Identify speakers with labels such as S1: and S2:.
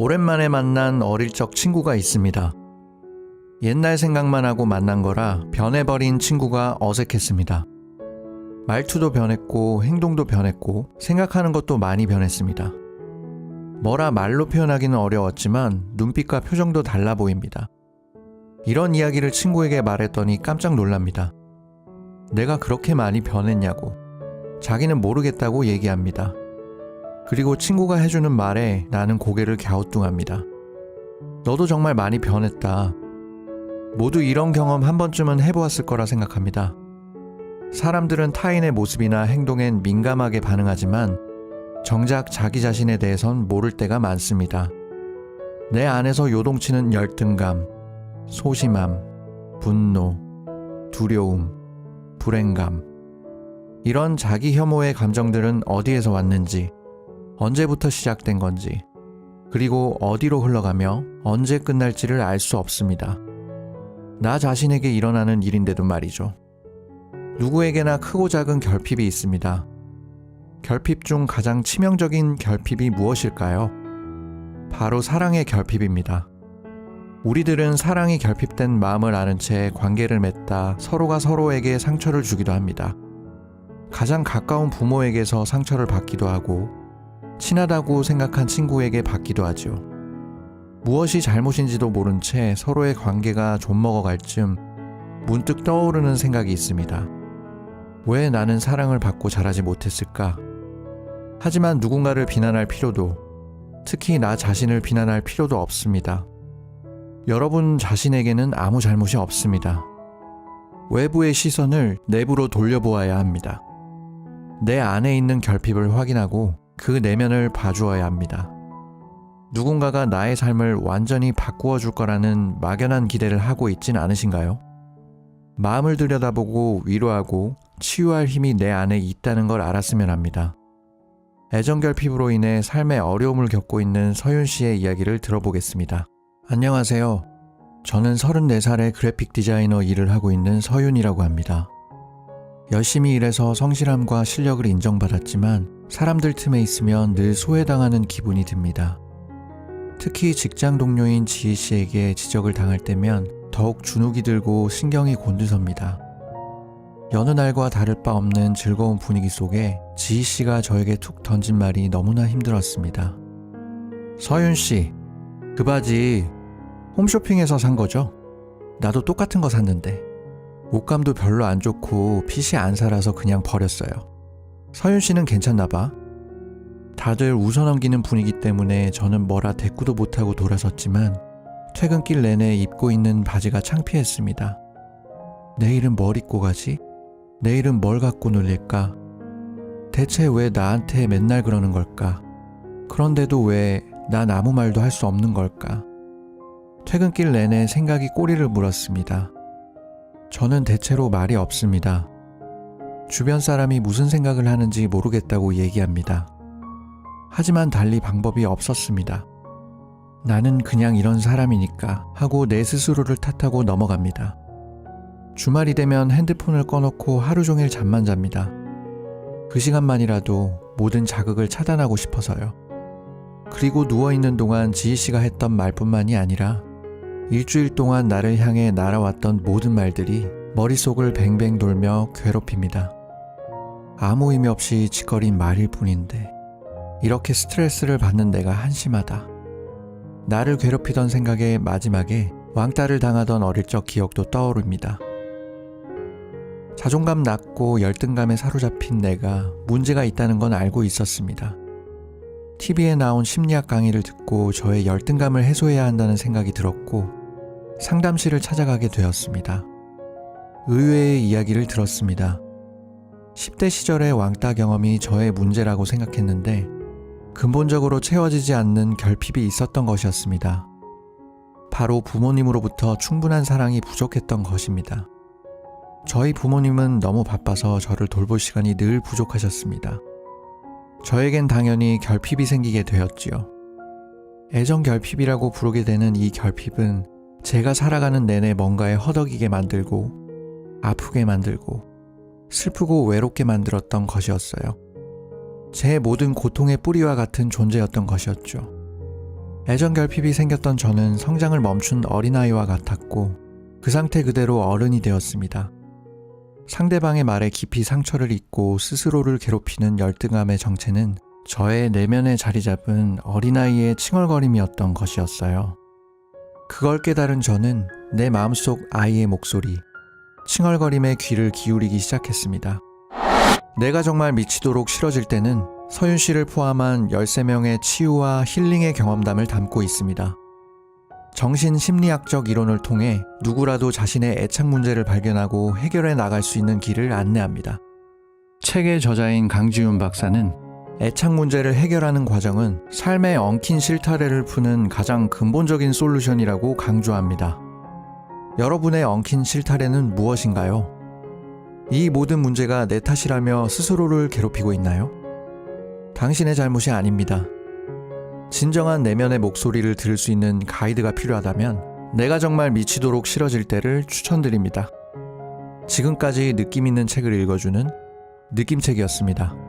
S1: 오랜만에 만난 어릴 적 친구가 있습니다. 옛날 생각만 하고 만난 거라 변해버린 친구가 어색했습니다. 말투도 변했고 행동도 변했고 생각하는 것도 많이 변했습니다. 뭐라 말로 표현하기는 어려웠지만 눈빛과 표정도 달라 보입니다. 이런 이야기를 친구에게 말했더니 깜짝 놀랍니다. 내가 그렇게 많이 변했냐고. 자기는 모르겠다고 얘기합니다. 그리고 친구가 해주는 말에 나는 고개를 갸우뚱합니다. 너도 정말 많이 변했다. 모두 이런 경험 한 번쯤은 해보았을 거라 생각합니다. 사람들은 타인의 모습이나 행동엔 민감하게 반응하지만 정작 자기 자신에 대해선 모를 때가 많습니다. 내 안에서 요동치는 열등감, 소심함, 분노, 두려움, 불행감. 이런 자기 혐오의 감정들은 어디에서 왔는지, 언제부터 시작된 건지, 그리고 어디로 흘러가며 언제 끝날지를 알 수 없습니다. 나 자신에게 일어나는 일인데도 말이죠. 누구에게나 크고 작은 결핍이 있습니다. 결핍 중 가장 치명적인 결핍이 무엇일까요? 바로 사랑의 결핍입니다. 우리들은 사랑이 결핍된 마음을 아는 채 관계를 맺다 서로가 서로에게 상처를 주기도 합니다. 가장 가까운 부모에게서 상처를 받기도 하고 친하다고 생각한 친구에게 받기도 하죠. 무엇이 잘못인지도 모른 채 서로의 관계가 좀먹어갈 쯤 문득 떠오르는 생각이 있습니다. 왜 나는 사랑을 받고 자라지 못했을까? 하지만 누군가를 비난할 필요도, 특히 나 자신을 비난할 필요도 없습니다. 여러분 자신에게는 아무 잘못이 없습니다. 외부의 시선을 내부로 돌려보아야 합니다. 내 안에 있는 결핍을 확인하고 그 내면을 봐주어야 합니다. 누군가가 나의 삶을 완전히 바꾸어 줄 거라는 막연한 기대를 하고 있진 않으신가요? 마음을 들여다보고 위로하고 치유할 힘이 내 안에 있다는 걸 알았으면 합니다. 애정 결핍으로 인해 삶의 어려움을 겪고 있는 서윤 씨의 이야기를 들어보겠습니다. 안녕하세요. 저는 34살의 그래픽 디자이너 일을 하고 있는 서윤이라고 합니다. 열심히 일해서 성실함과 실력을 인정받았지만 사람들 틈에 있으면 늘 소외당하는 기분이 듭니다. 특히 직장 동료인 지희 씨에게 지적을 당할 때면 더욱 주눅이 들고 신경이 곤두섭니다. 여느 날과 다를 바 없는 즐거운 분위기 속에 지희 씨가 저에게 툭 던진 말이 너무나 힘들었습니다. 서윤 씨, 그 바지 홈쇼핑에서 산 거죠? 나도 똑같은 거 샀는데 옷감도 별로 안 좋고 핏이 안 살아서 그냥 버렸어요. 서윤 씨는 괜찮나 봐. 다들 웃어넘기는 분위기 때문에 저는 뭐라 대꾸도 못하고 돌아섰지만 퇴근길 내내 입고 있는 바지가 창피했습니다. 내일은 뭘 입고 가지? 내일은 뭘 갖고 놀릴까? 대체 왜 나한테 맨날 그러는 걸까? 그런데도 왜 난 아무 말도 할 수 없는 걸까? 퇴근길 내내 생각이 꼬리를 물었습니다. 저는 대체로 말이 없습니다. 주변 사람이 무슨 생각을 하는지 모르겠다고 얘기합니다. 하지만 달리 방법이 없었습니다. 나는 그냥 이런 사람이니까 하고 내 스스로를 탓하고 넘어갑니다. 주말이 되면 핸드폰을 꺼놓고 하루 종일 잠만 잡니다. 그 시간만이라도 모든 자극을 차단하고 싶어서요. 그리고 누워있는 동안 지희 씨가 했던 말뿐만이 아니라 일주일 동안 나를 향해 날아왔던 모든 말들이 머릿속을 뱅뱅 돌며 괴롭힙니다. 아무 의미 없이 짓거린 말일 뿐인데 이렇게 스트레스를 받는 내가 한심하다. 나를 괴롭히던 생각에 마지막에 왕따를 당하던 어릴 적 기억도 떠오릅니다. 자존감 낮고 열등감에 사로잡힌 내가 문제가 있다는 건 알고 있었습니다. TV에 나온 심리학 강의를 듣고 저의 열등감을 해소해야 한다는 생각이 들었고 상담실을 찾아가게 되었습니다. 의외의 이야기를 들었습니다. 10대 시절의 왕따 경험이 저의 문제라고 생각했는데 근본적으로 채워지지 않는 결핍이 있었던 것이었습니다. 바로 부모님으로부터 충분한 사랑이 부족했던 것입니다. 저희 부모님은 너무 바빠서 저를 돌볼 시간이 늘 부족하셨습니다. 저에겐 당연히 결핍이 생기게 되었지요. 애정 결핍이라고 부르게 되는 이 결핍은 제가 살아가는 내내 뭔가에 허덕이게 만들고 아프게 만들고 슬프고 외롭게 만들었던 것이었어요. 제 모든 고통의 뿌리와 같은 존재였던 것이었죠. 애정 결핍이 생겼던 저는 성장을 멈춘 어린아이와 같았고 그 상태 그대로 어른이 되었습니다. 상대방의 말에 깊이 상처를 입고 스스로를 괴롭히는 열등감의 정체는 저의 내면에 자리 잡은 어린아이의 칭얼거림이었던 것이었어요. 그걸 깨달은 저는 내 마음속 아이의 목소리, 칭얼거림에 귀를 기울이기 시작했습니다. 내가 정말 미치도록 싫어질 때는 서윤 씨를 포함한 13명의 치유와 힐링의 경험담을 담고 있습니다. 정신심리학적 이론을 통해 누구라도 자신의 애착 문제를 발견하고 해결해 나갈 수 있는 길을 안내합니다. 책의 저자인 강지윤 박사는 애착 문제를 해결하는 과정은 삶의 엉킨 실타래를 푸는 가장 근본적인 솔루션이라고 강조합니다. 여러분의 엉킨 실타래는 무엇인가요? 이 모든 문제가 내 탓이라며 스스로를 괴롭히고 있나요? 당신의 잘못이 아닙니다. 진정한 내면의 목소리를 들을 수 있는 가이드가 필요하다면 내가 정말 미치도록 싫어질 때를 추천드립니다. 지금까지 느낌 있는 책을 읽어주는 느낌책이었습니다.